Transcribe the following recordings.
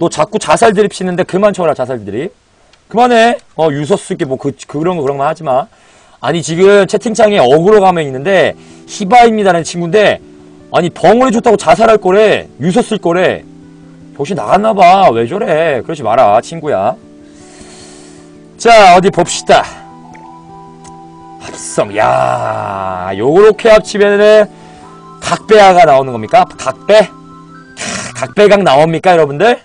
너 자꾸 자살 드립 치는데 그만 쳐라 자살 드립. 그만해. 어 유서 쓰기 뭐 그 그런 거 그런 거 하지 마. 아니 지금 채팅창에 어그로 가면 있는데 히바입니다라는 친구인데 아니 벙을 해줬다고 자살할 거래 유서 쓸 거래. 정신 나갔나봐. 왜 저래? 그러지 마라 친구야. 자 어디 봅시다. 합성. 야 요렇게 합치면은 각배아가 나오는 겁니까? 각배? 캬, 각배각 나옵니까 여러분들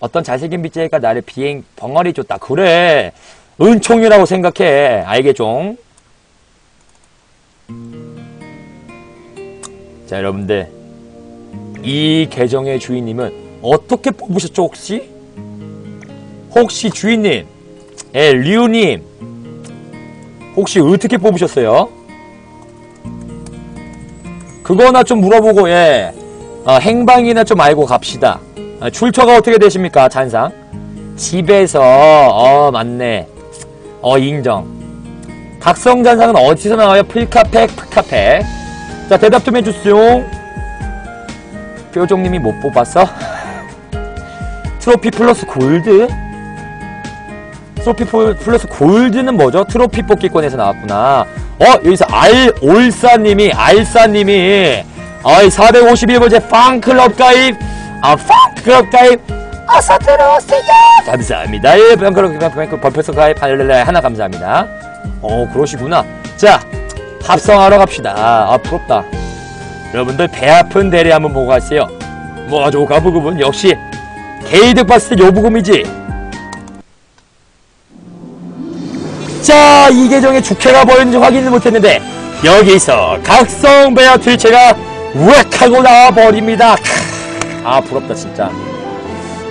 어떤 잘생긴 빗자니까 나를 비행 벙어리 줬다. 그래. 은총이라고 생각해. 알겠죠 자 여러분들. 이 계정의 주인님은 어떻게 뽑으셨죠 혹시? 혹시 주인님 예 류님. 혹시 어떻게 뽑으셨어요? 그거나 좀 물어보고 예. 어, 행방이나 좀 알고 갑시다. 아, 출처가 어떻게 되십니까 잔상? 집에서 어 맞네. 어 인정. 각성 잔상은 어디서 나와요? 풀카팩 풀카팩 자 대답 좀 해주세요 뾰종님이 못 뽑았어? 트로피 플러스 골드? 트로피 플- 플러스 골드는 뭐죠? 트로피 뽑기권에서 나왔구나. 어 여기서 알 올사님이 알사님이 어이 451번째 팡클럽 가입 아 팡클럽 가입 어서 들어오세요. 감사합니다. 예 팡클럽 팡클럽 벌써 가입 할렐레 하나 감사합니다. 어 그러시구나. 자 합성하러 갑시다. 아 부럽다. 여러분들 배 아픈 대리 한번 보고 가세요. 뭐죠 가부금은 역시 게이득 봤을 때 요부금이지. 자, 이 계정에 주캐가 보였는지 확인을 못했는데 여기서 각성 베어 트위체가 우악 하고 나와버립니다. 크, 아 부럽다 진짜.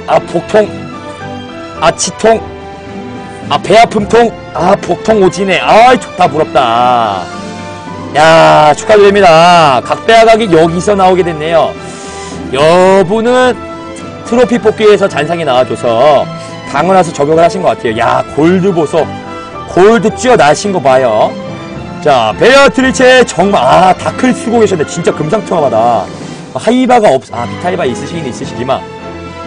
아 복통, 아 치통, 아 배 아픔통, 아 복통 오지네. 아 좋다 부럽다. 야 축하드립니다. 각배아각이 여기서 나오게 됐네요. 여분은 트로피 뽑기에서 잔상이 나와줘서 당연하서 적용을 하신 것 같아요. 야 골드 보석. 골드 쥐어나신 거 봐요. 자, 베어트리체 정말 아 다클 쓰고 계셨네. 진짜 금상첨화다. 하이바가 없, 아 비타이바 있으시긴 있으시지만,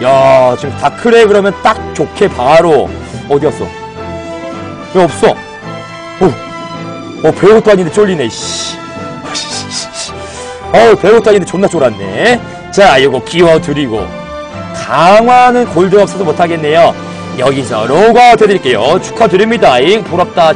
야 지금 다클에 그러면 딱 좋게 바로 어디였어? 왜 없어? 어, 어 배우도 아닌데 쫄리네. 씨. 어 배우도 아닌데 존나 쫄았네. 자, 이거 끼워드리고 강화는 골드 없어서 못하겠네요. 여기서 로고 드릴게요. 축하드립니다. 잉 부럽다.